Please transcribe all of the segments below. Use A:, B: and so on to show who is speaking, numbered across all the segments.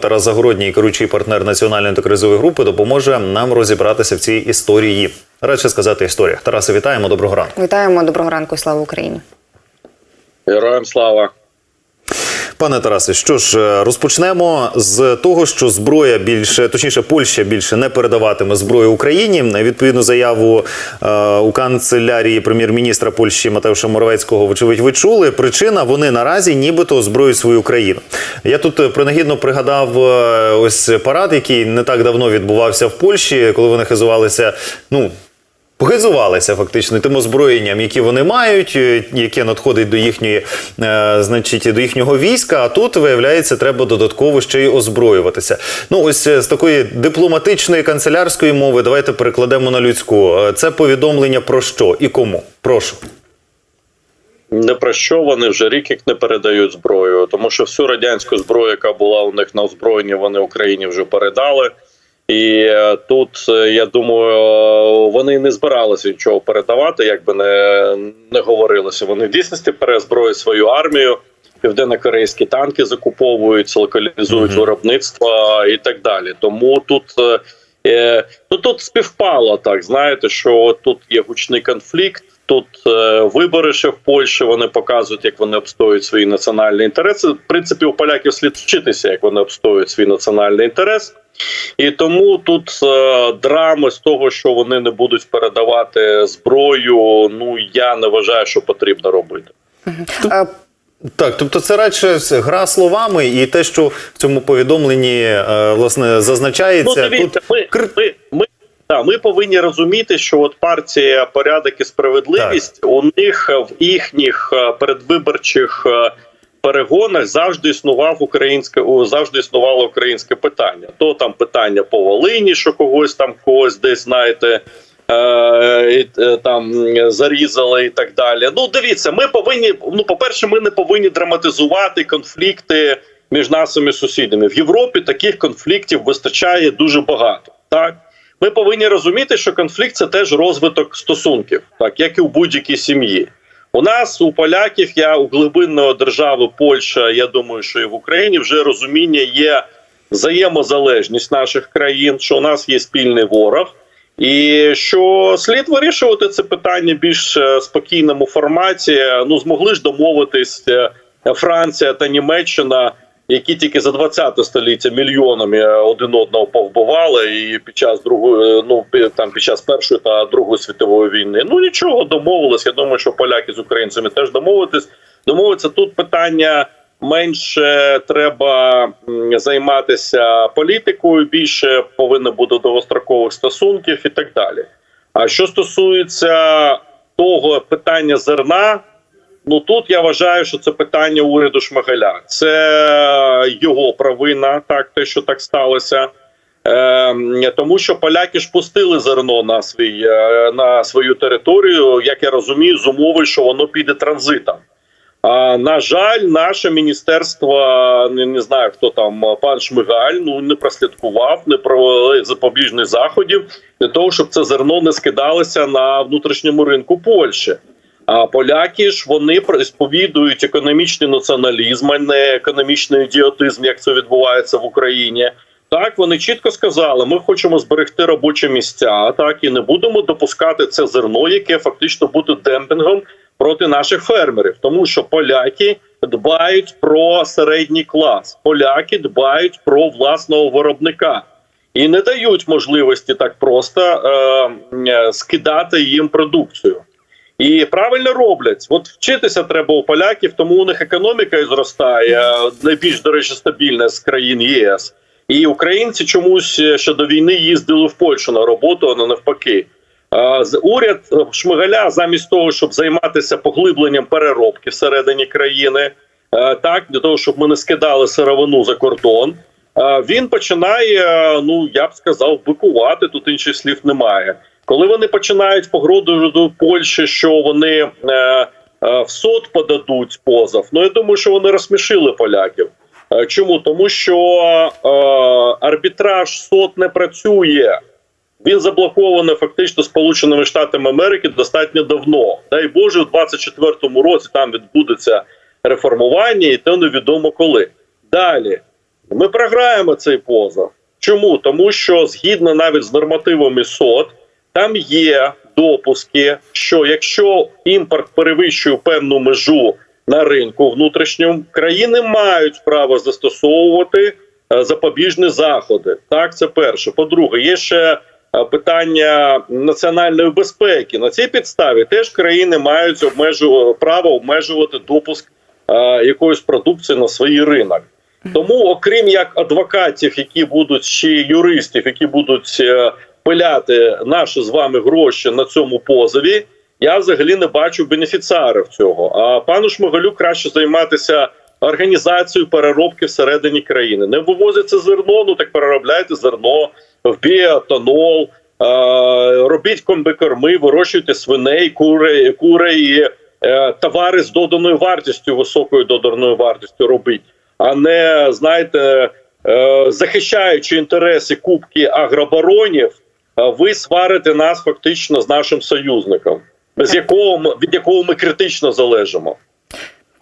A: Тарас Загородній, керуючий партнер національної антикризової групи, допоможе нам розібратися в цій історії. Радше сказати історія. Тарасе, вітаємо. Доброго ранку.
B: Вітаємо, доброго ранку, слава Україні.
C: Героям слава.
A: Пане Тарасе, що ж е, розпочнемо з того, що зброя більше, точніше, Польща більше не передаватиме зброю Україні. Відповідну заяву е, у канцелярії прем'єр-міністра Польщі Матеуша Моровецького, вочевидь, ви чули. Причина вони наразі нібито озброюють свою країну. Я тут е, принагідно пригадав е, ось парад, який не так давно відбувався в Польщі, коли вони хизувалися. Ну Похизувалися фактично тим озброєнням, які вони мають, е, яке надходить до їхньої, е, значить, до їхнього війська. А тут виявляється, треба додатково ще й озброюватися. Ну, ось е, з такої дипломатичної канцелярської мови, давайте перекладемо на людську. Це повідомлення про що і кому? Прошу.
C: Не про що вони вже рік як не передають зброю, тому що всю радянську зброю, яка була у них на озброєнні, вони Україні вже передали. І е, тут е, я думаю, е, вони не збиралися нічого передавати, як би не, не говорилося. Вони в дійсності перезброюють свою армію. Південно-корейські танки закуповують, локалізують
A: Мгм.
C: виробництво і так далі. Тому тут е, ну тут співпало так. Знаєте, що тут є гучний конфлікт. Тут е, вибори ще в Польщі. Вони показують, як вони обстоюють свої національні інтереси. В принципі, у поляків слід вчитися, як вони обстоюють свій національний інтерес. І тому тут е, драми з того, що вони не будуть передавати зброю. Ну я не вважаю, що потрібно робити.
A: Так, тобто це радше гра словами, і те, що в цьому повідомленні е, власне зазначається.
C: Ну, дивіться,
A: тут
C: ми, ми, ми, да, ми повинні розуміти, що от партія порядок і справедливість у них в їхніх е, передвиборчих е, перегонах завжди існував українське завжди існувало українське питання. То там питання по Волині, що когось там когось десь знаєте. е, е, Там зарізали і так далі. Ну, дивіться, ми повинні. Ну, по-перше, ми не повинні драматизувати конфлікти між нашими сусідами. В Європі таких конфліктів вистачає дуже багато. Так ми повинні розуміти, що конфлікт це теж розвиток стосунків, так як і у будь-якій сім'ї. У нас у поляків, я у глибинної держави Польща. Я думаю, що і в Україні вже розуміння є взаємозалежність наших країн, що у нас є спільний ворог. І що слід вирішувати це питання більш е, спокійному форматі. Ну змогли ж домовитись е, Франція та Німеччина, які тільки за 20 століття мільйонами е, один одного повбивали, і під час другої, е, ну там під час першої та другої світової війни. Ну нічого домовились. Я думаю, що поляки з українцями теж домовитись. Домовитися тут питання. Менше треба займатися політикою, більше повинно бути довгострокових стосунків і так далі. А що стосується того питання зерна, ну тут я вважаю, що це питання уряду Шмигаля. Це його провина, так те, що так сталося. Е, тому що поляки ж пустили зерно на свій е, на свою територію, як я розумію, з умови, що воно піде транзитом. А на жаль, наше міністерство не, не знаю, хто там пан Шмигаль, ну не прослідкував, не провели запобіжних заходів для того, щоб це зерно не скидалося на внутрішньому ринку Польщі. А поляки ж вони сповідують економічний націоналізм, а не економічний ідіотизм, як це відбувається в Україні. Так вони чітко сказали: ми хочемо зберегти робочі місця, так і не будемо допускати це зерно, яке фактично буде демпінгом проти наших фермерів, тому що поляки дбають про середній клас, поляки дбають про власного виробника і не дають можливості так просто е, е, скидати їм продукцію. І правильно роблять. От вчитися треба у поляків, тому у них економіка і зростає найбільш до речі стабільна з країн ЄС. І українці чомусь ще до війни їздили в Польщу на роботу, а не навпаки. Уряд е, Шмигаля, замість того, щоб займатися поглибленням переробки всередині країни, е, так для того, щоб ми не скидали сировину за кордон. е, Він починає, е, ну я б сказав, бикувати. Тут інших слів немає. Коли вони починають погрозу Польщі, що вони е, е, в суд подадуть позов, ну я думаю, що вони розсмішили поляків. Е, Чому? Тому що е, арбітраж СОТ не працює. Він заблокований фактично Сполученими Штатами Америки достатньо давно. Дай Боже, у 24-му році там відбудеться реформування, і то невідомо коли. Далі Ми програємо цей позов. Чому? Тому що згідно навіть з нормативами СОД, там є допуски, що якщо імпорт перевищує певну межу на ринку внутрішньому, країни мають право застосовувати е, запобіжні заходи. Так, це перше. По-друге, є ще е, питання національної безпеки. На цій підставі теж країни мають обмежу право обмежувати допуск е, якоїсь продукції на свій ринок. Тому, окрім як адвокатів, які будуть ще юристів, які будуть пиляти наші з вами гроші на цьому позові, я взагалі не бачу бенефіціарів цього. А пану Шмигалю краще займатися організацією переробки всередині країни. Не вивозиться зерно, ну так переробляйте зерно в біоетанол, робіть комбикорми, вирощуйте свиней, курей, курей, е, товари з доданою вартістю, високою доданою вартістю робіть, а не знаєте, е, захищаючи інтереси кубки агробаронів, ви сварите нас фактично з нашим союзником, без якого від якого ми критично залежимо.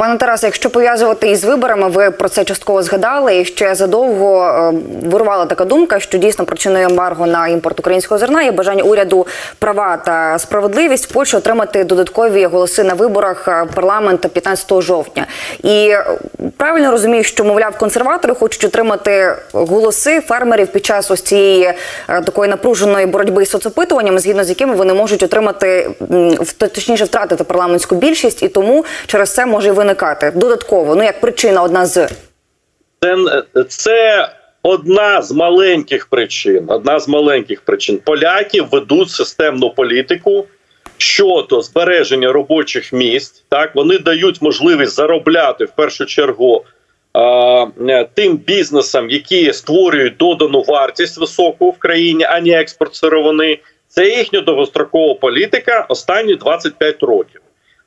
B: Пане Тарасе, якщо пов'язувати із виборами, ви про це частково згадали. І ще задовго е, вирувала така думка, що дійсно причиною ембарго на імпорт українського зерна є бажання уряду права та справедливість в Польщі отримати додаткові голоси на виборах е, парламенту 15 жовтня. І е, правильно розумію, що мовляв консерватори хочуть отримати голоси фермерів під час ось цієї такої напруженої боротьби з соцопитуваннями, згідно з якими вони можуть отримати точніше втратити парламентську більшість, і тому через це може і виникати додатково. Ну як причина одна з
C: Це, це одна з маленьких причин. Одна з маленьких причин. Поляки ведуть системну політику щодо збереження робочих місць. Так вони дають можливість заробляти в першу чергу. е, Тим бізнесам, які створюють додану вартість високу в країні, а не експорт сировини, це їхня довгострокова політика останні 25 років.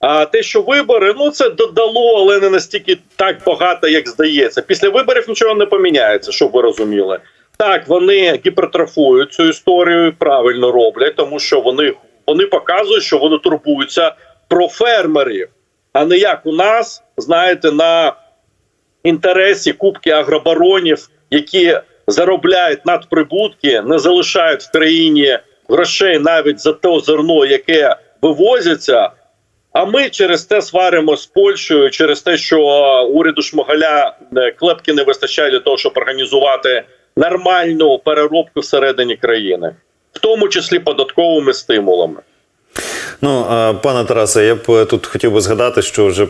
C: А те, що вибори, ну це додало, але не настільки так багато, як здається. Після виборів нічого не поміняється, щоб ви розуміли. Так, вони гіпертрофують цю історію, правильно роблять, тому що вони, вони показують, що вони турбуються про фермерів, а не як у нас, знаєте, на інтересі кубки агробаронів, які заробляють надприбутки, не залишають в країні грошей навіть за те зерно, яке вивозиться. А ми через те сваримо з Польщею через те, що е, уряду Шмигаля е, клепки не вистачає для того, щоб організувати нормальну переробку всередині країни, в тому числі податковими стимулами.
A: Ну, пане Тарасе, я б е, тут хотів би згадати, що вже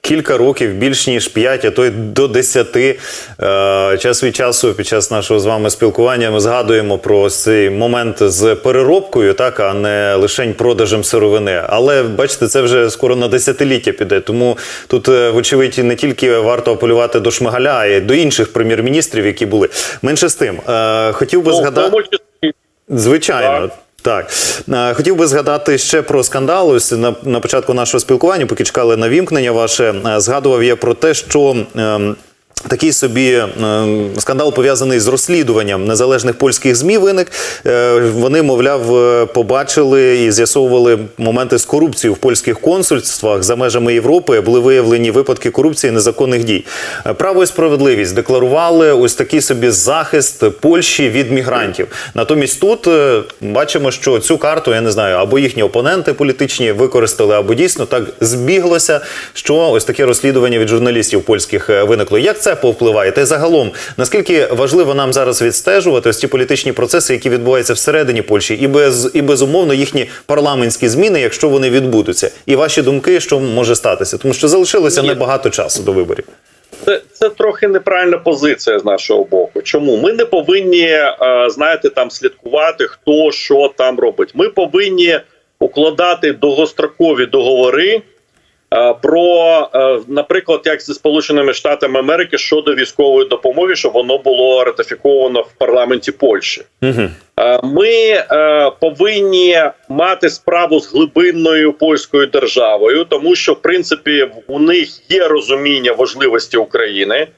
A: кілька років, більш ніж 5, а то й до 10, е, час від часу під час нашого з вами спілкування ми згадуємо про цей момент з переробкою, так, а не лише продажем сировини. Але бачите, це вже скоро на десятиліття піде. Тому тут, е, вочевидь, не тільки варто апелювати до Шмигаля, а й до інших прем'єр-міністрів, які були. Менше з тим, хотів би
C: Ну,
A: згадати. Звичайно.
C: Так.
A: Так, Е, хотів би згадати ще про скандал. Ось на, на початку нашого спілкування, поки чекали на вімкнення ваше, е, згадував я про те, що. ем, Такий собі е, скандал пов'язаний з розслідуванням незалежних польських змі виник. Е, вони, мовляв, е, побачили і з'ясовували моменти з корупцією в польських консульствах за межами Європи. Були виявлені випадки корупції незаконних дій. Право і справедливість декларували ось такий собі захист Польщі від мігрантів. Натомість тут бачимо, що цю карту я не знаю, або їхні опоненти політичні використали, або дійсно так збіглося, що ось таке розслідування від журналістів польських виникло. Як це повпливає? Та й загалом, наскільки важливо нам зараз відстежувати ось ці політичні процеси, які відбуваються всередині Польщі, і без і безумовно їхні парламентські зміни, якщо вони відбудуться, і ваші думки, що може статися, тому що залишилося
C: Ні.
A: небагато часу до виборів.
C: Це, це трохи неправильна позиція з нашого боку. Чому ми не повинні е, знаєте там слідкувати, хто що там робить? Ми повинні укладати довгострокові договори про, е, наприклад, як зі Сполученими Штатами Америки щодо військової допомоги, щоб воно було ратифіковано в парламенті Польщі.
A: Угу.
C: Е, Ми е, повинні мати справу з глибинною польською державою, тому що в принципі у них є розуміння важливості України,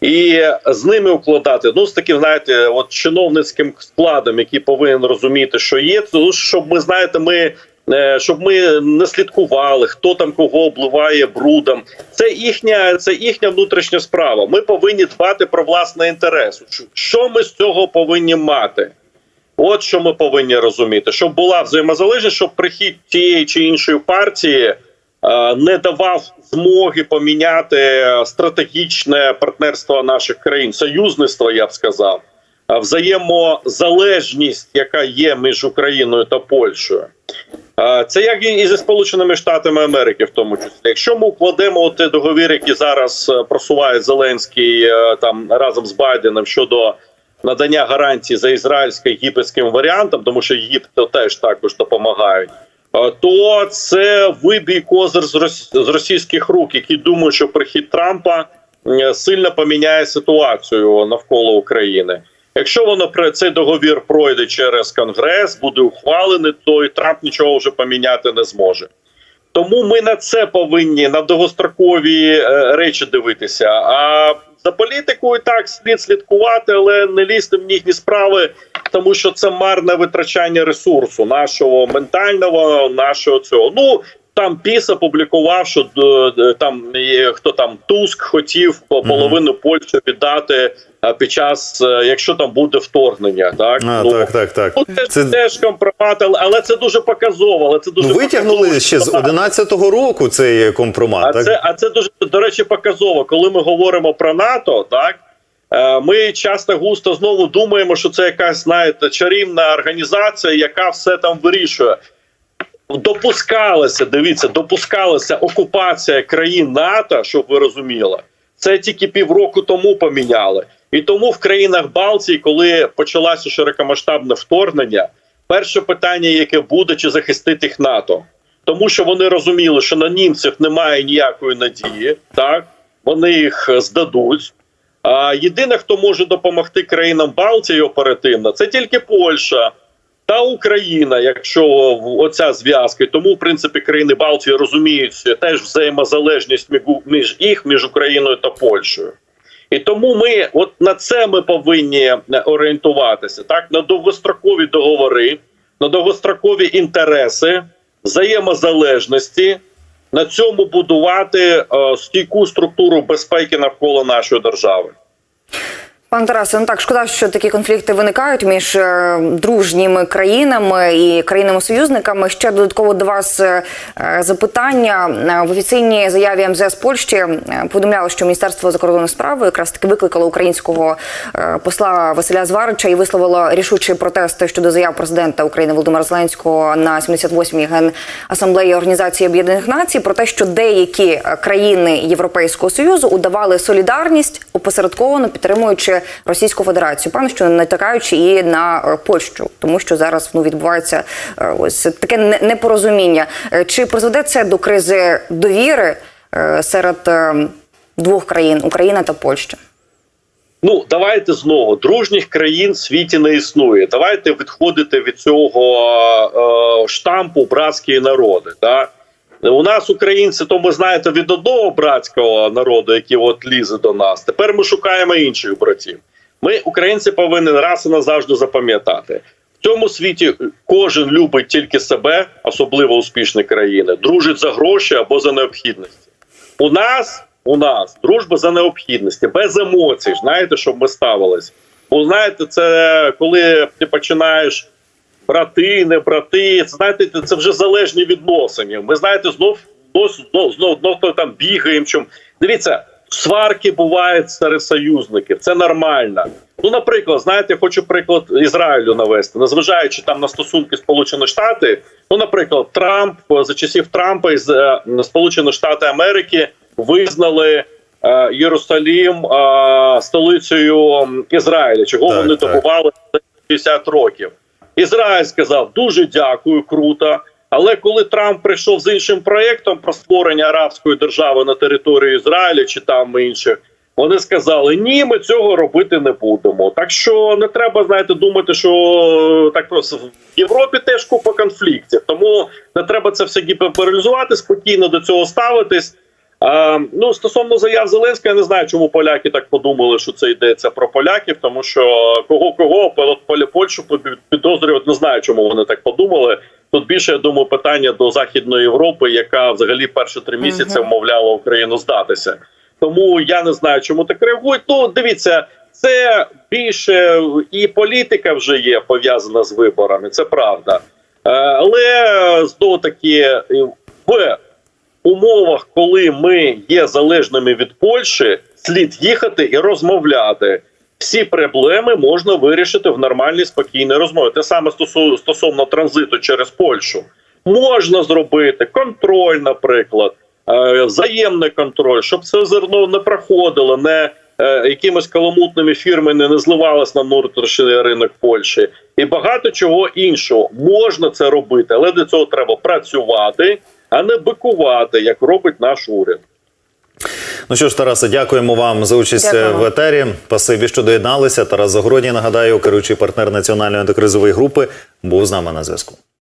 C: і з ними укладати ну з таким, знаєте, от чиновницьким складом, який повинен розуміти, що є, то щоб ми знаєте, ми е, щоб ми не слідкували, хто там кого обливає брудом. Це їхня, це їхня внутрішня справа. Ми повинні дбати про власний інтерес. Що ми з цього повинні мати? От що ми повинні розуміти, щоб була взаємозалежність, щоб прихід тієї чи іншої партії е, не давав змоги поміняти стратегічне партнерство наших країн, союзництво, я б сказав, взаємозалежність, яка є між Україною та Польщею. Це як і зі Сполученими Штатами Америки, в тому числі. Якщо ми укладемо той договір, який зараз е, просуває Зеленський е, там разом з Байденом щодо надання гарантій за ізраїльсько-єгипетським варіантом, тому що Єгипету теж також допомагають. е, То це вибій козир з рос- російських рук, які думають, що прихід Трампа сильно поміняє ситуацію навколо України. Якщо воно цей договір пройде через Конгрес, буде ухвалений, то і Трамп нічого вже поміняти не зможе. Тому ми на це повинні на довгострокові е, речі дивитися. А за політикою так слід слідкувати, але не лізти в їхні справи, тому що це марне витрачання ресурсу нашого ментального, нашого цього. Ну там Піс опублікував, що е, е, там хто там Туск хотів по- половину Польщі віддати під час, е, якщо там буде вторгнення, так
A: А,
C: ну,
A: так, так, так.
C: ну, це,
A: Це-
C: теж компромат, але, це дуже показово. Але це дуже
A: Ну, витягнули
C: показово,
A: ще з
C: що-
A: 11-го року цей компромат.
C: а
A: так?
C: це, а це дуже до речі показово. Коли ми говоримо про НАТО, так е, ми часто густо знову думаємо, що це якась знаєте чарівна організація, яка все там вирішує. Допускалася, дивіться, допускалася окупація країн НАТО, щоб ви розуміли. Це тільки півроку тому поміняли. І тому в країнах Балтії, коли почалося широкомасштабне вторгнення, перше питання, яке буде, чи захистити їх НАТО. Тому що вони розуміли, що на німців немає ніякої надії, так вони їх здадуть. А єдине, хто може допомогти країнам Балтії оперативно, це тільки Польща та Україна, якщо оця зв'язка. Тому, в принципі, країни Балтії розуміють теж взаємозалежність між їх, між Україною та Польщею. І тому ми, от на це ми повинні е, орієнтуватися, так на довгострокові договори, на довгострокові інтереси, взаємозалежності, на цьому будувати е, стійку структуру безпеки навколо нашої держави.
B: Пане Тарасе, ну так шкода, що такі конфлікти виникають між е, дружніми країнами і країнами-союзниками. Ще додатково до вас е, е, запитання в офіційній заяві МЗС Польщі повідомляло, що Міністерство закордонних справ якраз таки викликало українського посла Василя Зварича і висловило рішучий протест щодо заяв президента України Володимира Зеленського на 78-й генасамблеї Організації Об'єднаних Націй про те, що деякі країни Європейського союзу удавали солідарність, опосередковано підтримуючи Російську Федерацію, певно, що натякаючи і на е, Польщу, тому що зараз ну відбувається е, ось таке непорозуміння. Е, Чи призведе це до кризи довіри серед двох країн Україна та Польща?
C: Ну давайте знову дружніх країн в світі не існує. Давайте відходити від цього е, штампу братські народи. Так? У нас українці, то ми знаєте, від одного братського народу, який от лізе до нас. Тепер ми шукаємо інших братів. Ми, українці, повинні раз і назавжди запам'ятати. В цьому світі кожен любить тільки себе, особливо успішні країни, дружить за гроші або за необхідності. У нас у нас дружба за необхідності, без емоцій. Знаєте, щоб ми ставились. Бо знаєте, це коли ти починаєш брати, не брати. Це знаєте, це вже залежні відносини. Ми знаєте, знов знов, знов, знов, то там бігаємо. Чим дивіться, сварки бувають серед союзників. Це нормально. Ну, наприклад, знаєте, я хочу приклад Ізраїлю навести, незважаючи там на стосунки Сполучені Штати. Ну, наприклад, Трамп за часів Трампа із е, Сполучені Штати Америки визнали. е, Єрусалім е, столицею Ізраїля, чого
A: Так,
C: вони добували 50 років. Ізраїль сказав дуже дякую, круто. Але коли Трамп прийшов з іншим проєктом про створення арабської держави на території Ізраїля чи там інших, вони сказали: ні, ми цього робити не будемо. Так що не треба знаєте думати, що так просто в Європі теж купа конфліктів. Тому не треба це все гіперболізувати, спокійно до цього ставитись. А, ну стосовно заяв Зеленського, я не знаю, чому поляки так подумали, що це йдеться про поляків, тому що кого кого Пол- Польщу підозрювати, не знаю, чому вони так подумали. Тут більше я думаю питання до Західної Європи, яка взагалі перші три місяці вмовляла Україну здатися. Тому я не знаю, чому так реагують. Ну дивіться, це більше і політика вже є пов'язана з виборами. Це правда, Е, але знову таки е, в умовах, коли ми є залежними від Польщі, слід їхати і розмовляти. Всі проблеми можна вирішити в нормальній спокійній розмові. Те саме стосовно транзиту через Польщу. Можна зробити контроль, наприклад, е, взаємний контроль, щоб це зерно не проходило, не е, якимись каламутними фірмами не зливалось на внутрішній ринок Польщі, і багато чого іншого можна це робити, але для цього треба працювати, а не бикувати, як робить наш уряд.
A: Ну що ж, Тарасе, дякуємо вам за участь
B: Дякуємо.
A: в етері. Спасибі, що доєдналися. Тарас Загородній, нагадаю, керуючий партнер національної антикризової групи, був з нами на зв'язку.